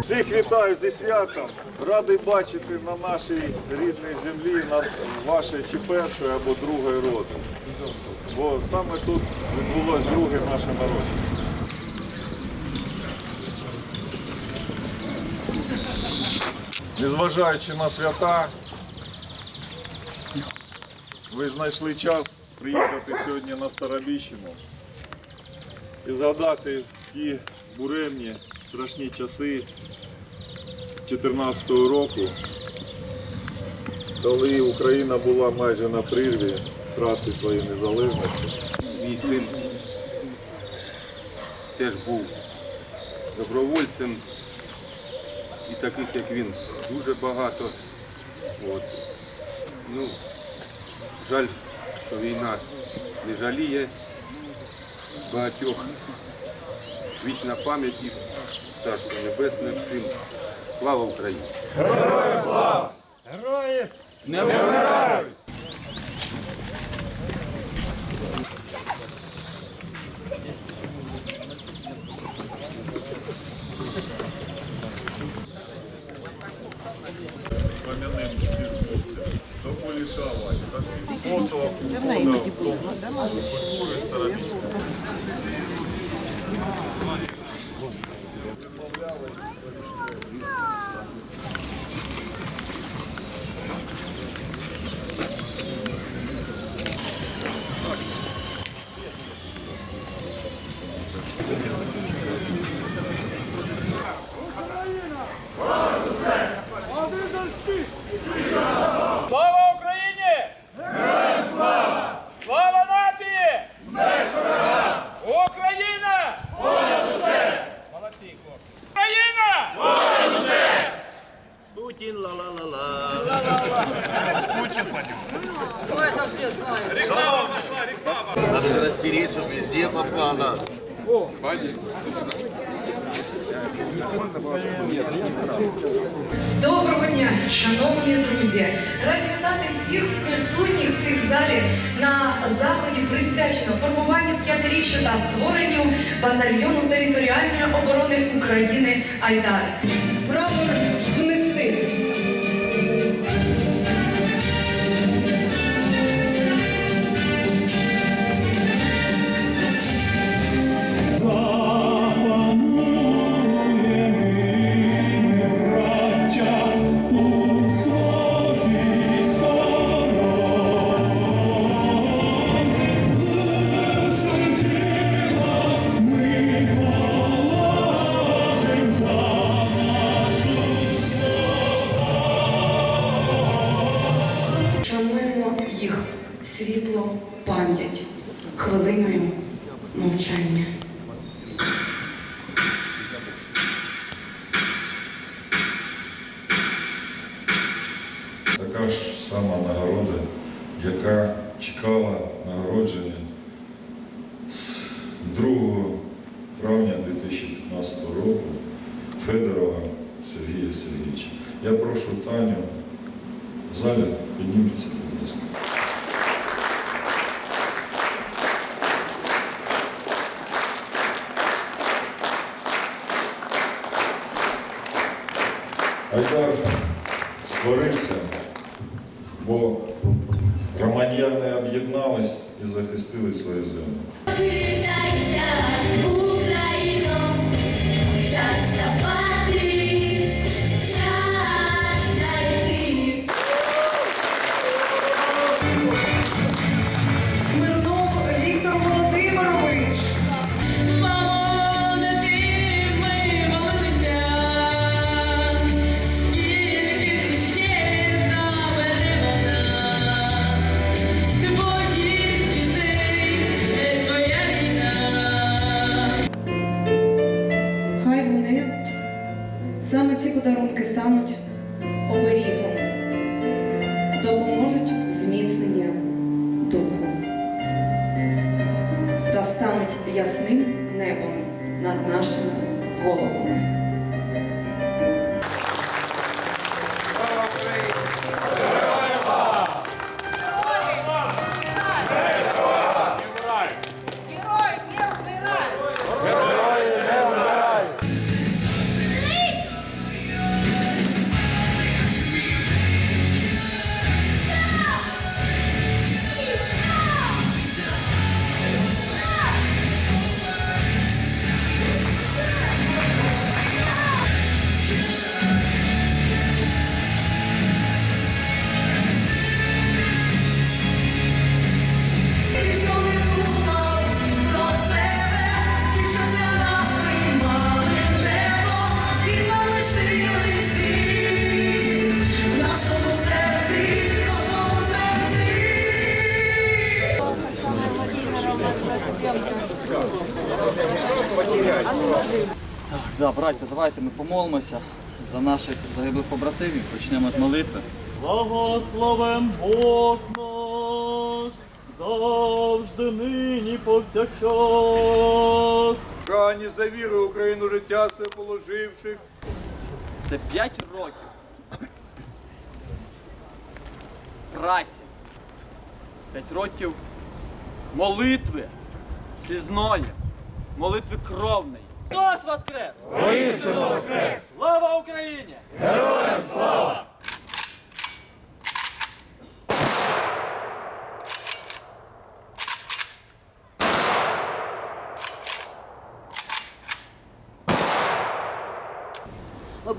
Всіх вітаю зі святом. Радий бачити на нашій рідній землі на ваше чи першої або другої роти. Бо саме тут відбулось друге наше народження. Незважаючи на свята, ви знайшли час приїхати сьогодні на Старобіщину і згадати ті буремні страшні часи 2014 року, коли Україна була майже на прірві втрати своєї незалежності. Мій син теж був добровольцем, і таких, як він, дуже багато. От. Ну, жаль, що війна не жаліє багатьох. Вічна пам'ять і царство небесне всім. Слава Україні! Пам'яним всіх хлопців, до Полішава, за всіх фото, фото, культури Старобільської. Слава ла-ла-ла-ла. Надо же растереть, чтобы везде попало. Доброго дня, шановні друзі! Раді вітати всіх присутніх в цих залі на заході, присвячено формуванню п'ятиріччя та створенню батальйону територіальної оборони України Айдар. Прапор мовчання. Така ж сама нагорода, яка чекала нагородження з 2 травня 2015 року Федорова Сергія Сергійовича. Я прошу Таню в залі підніміться, будь ласка. Свою землю. Україно, час та стануть ясним небом над нашими головами. Да, браття, давайте ми помолимося за наших загиблих побратимів. Почнемо з молитви. Благословен Бог наш, завжди нині повсякчас. Рані за віру Україну життя своє положивши. Це 5 років. Праці. 5 років молитви слізної, молитви кровної. Хтось воскрес! Воістину воскрес! Слава Україні!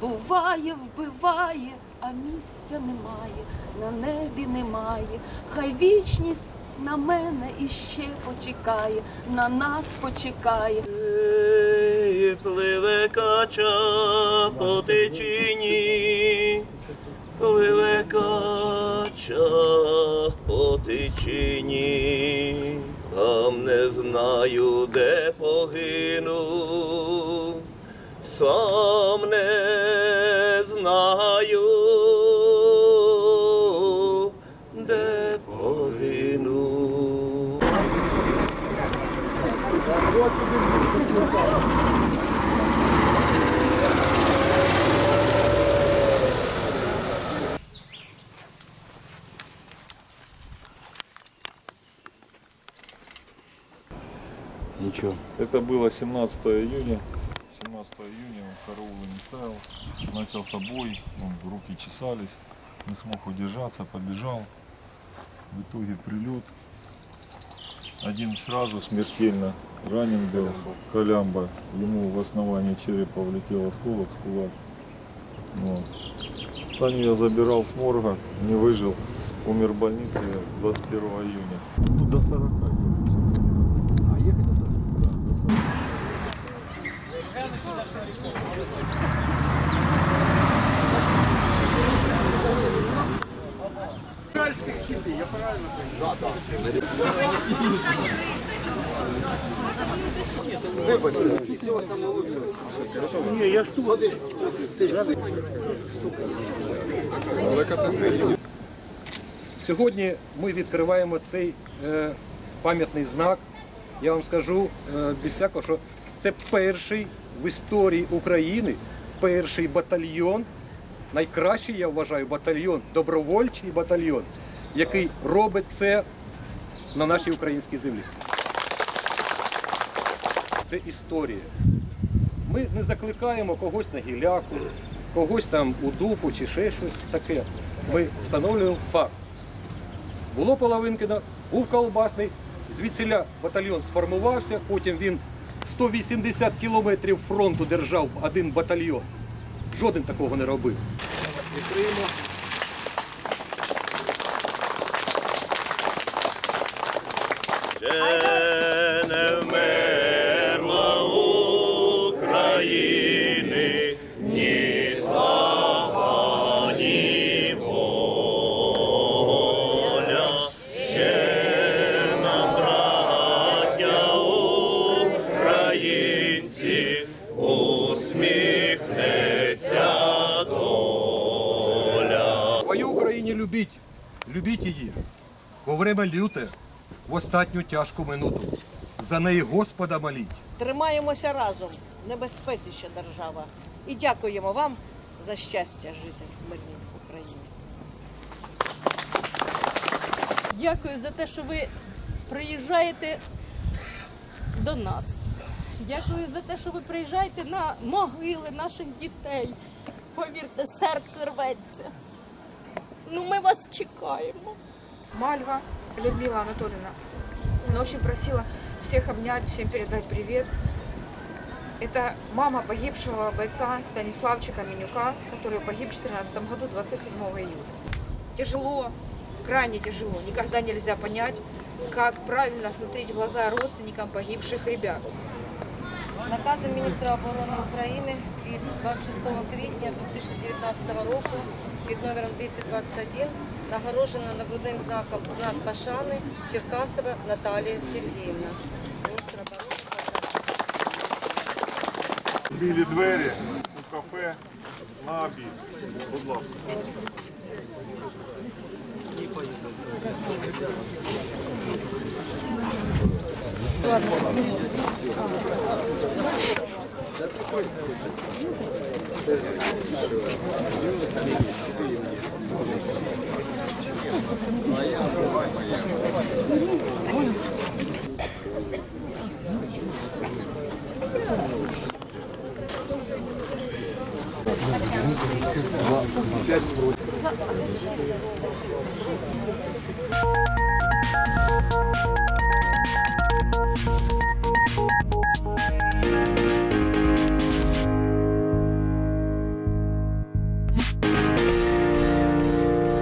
Буває, вбиває, а місця немає, на небі немає. Хай вічність на мене іще почекає, на нас почекає. Пливе кача по течіні, пливе кача по течіні, там не знаю, де погину, сам не знаю, де погину. Нічого. Это было 17 июня. 17 июня он караулы не ставил. Начался бой, он, руки чесались, не смог удержаться, побежал. В итоге прилет. Один сразу смертельно ранен был, Колямба. Ему в основании черепа влетел осколок с кулак. Вот. Саню я забирал с морга, не выжил. Умер в больнице 21 июня. Ну, до 40 Сьогодні ми відкриваємо цей е, пам'ятний знак. Я вам скажу е, без всякого, що це перший в історії України, перший батальйон, найкращий, я вважаю, батальйон, добровольчий батальйон, який робить це на нашій українській землі. Це історія. Ми не закликаємо когось на гіляку, когось там у дупу чи ще щось таке. Ми встановлюємо факт. Було Половинкино, був колбасний, звідсіля батальйон сформувався, потім він 180 кілометрів фронту держав один батальйон. Жоден такого не робив. Відкриємо. Ще Во время люте, в остатню тяжку минуту. За неї Господа моліть. Тримаємося разом. В небезпеці ще держава. І дякуємо вам за щастя жити в мирній Україні. Дякую за те, що ви приїжджаєте до нас. Дякую за те, що ви приїжджаєте на могили наших дітей. Повірте, серце рветься. Ну, ми вас чекаємо. Мальва Людмила Анатольевна, она очень просила всех обнять, всем передать привет. Это мама погибшего бойца Станиславчика Менюка, который погиб в 2014 году, 27 июля. Тяжело, крайне тяжело. Никогда нельзя понять, как правильно смотреть в глаза родственникам погибших ребят. Наказом міністра оборони України від 26 квітня 2019 року під номером 221 нагороджено нагрудним знаком знак Пашани Черкасова Наталія Сергіївна. Міністра оборони. Білі двері у кафе на обід. Будь ласка. Thank you. Пять